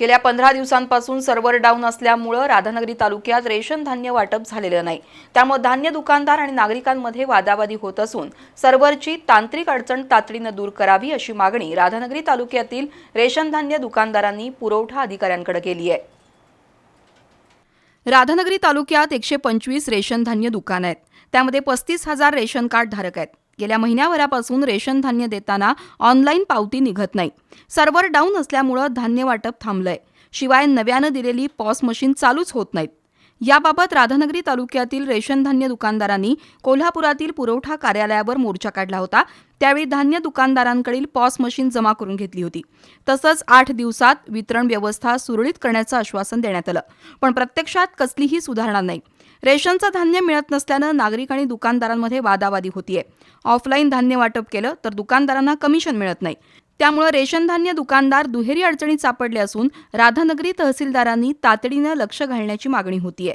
गेल्या पंधरा दिवसांपासून सर्व्हर डाऊन असल्यामुळं राधानगरी तालुक्यात रेशन धान्य वाटप झालेलं नाही. त्यामुळे धान्य दुकानदार आणि नागरिकांमध्ये वादावादी होत असून सर्व्हरची तांत्रिक अडचण तातडीनं दूर करावी अशी मागणी राधानगरी तालुक्यातील रेशन धान्य दुकानदारांनी पुरवठा अधिकाऱ्यांकडे केली आहे. राधानगरी तालुक्यात एकशे पंचवीस रेशन धान्य दुकान आहेत. त्यामध्ये पस्तीस हजार रेशन कार्ड धारक आहेत. गेल्या महिन्याभरापासून रेशन धान्य देताना ऑनलाईन पावती निघत नाही. सर्व्हर डाऊन असल्यामुळं धान्य वाटप थांबलंय. शिवाय नव्यानं दिलेली पॉस मशीन चालूच होत नाहीत. याबाबत राधानगरी तालुक्यातील रेशन धान्य दुकानदारांनी कोल्हापुरातील पुरवठा कार्यालयावर मोर्चा काढला होता. त्यावेळी धान्य दुकानदारांकडील पॉस मशीन जमा करून घेतली होती. तसंच आठ दिवसात वितरण व्यवस्था सुरळीत करण्याचं आश्वासन देण्यात आलं. पण प्रत्यक्षात कसलीही सुधारणा नाही. रेशनचं धान्य मिळत नसल्यानं नागरिक आणि दुकानदारांमध्ये वादावादी होतीये. ऑफलाईन धान्य वाटप केलं तर दुकानदारांना कमिशन मिळत नाही. त्यामुळे रेशन धान्य दुकानदार दुहेरी अडचणीत सापडले असून राधानगरी तहसीलदारांनी तातडीनं लक्ष घालण्याची मागणी होतीये.